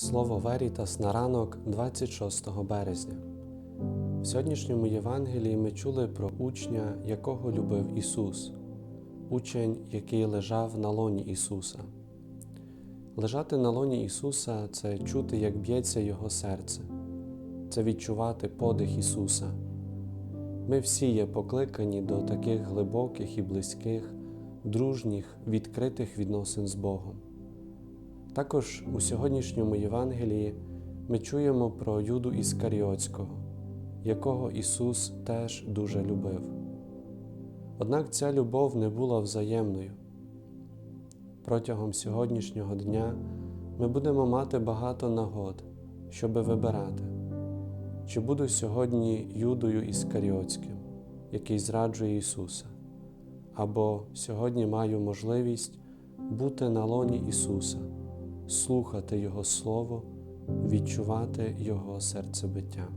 Слово Верітас на ранок 26 березня. В сьогоднішньому Євангелії ми чули про учня, якого любив Ісус, учень, який лежав на лоні Ісуса. Лежати на лоні Ісуса це чути, як б'ється Його серце, це відчувати подих Ісуса. Ми всі є покликані до таких глибоких і близьких, дружніх, відкритих відносин з Богом. Також у сьогоднішньому Євангелії ми чуємо про Юду Іскаріотського, якого Ісус теж дуже любив. Однак ця любов не була взаємною. Протягом сьогоднішнього дня ми будемо мати багато нагод, щоби вибирати, чи буду сьогодні Юдою Іскаріотським, який зраджує Ісуса, або сьогодні маю можливість бути на лоні Ісуса слухати Його Слово, відчувати Його серцебиття.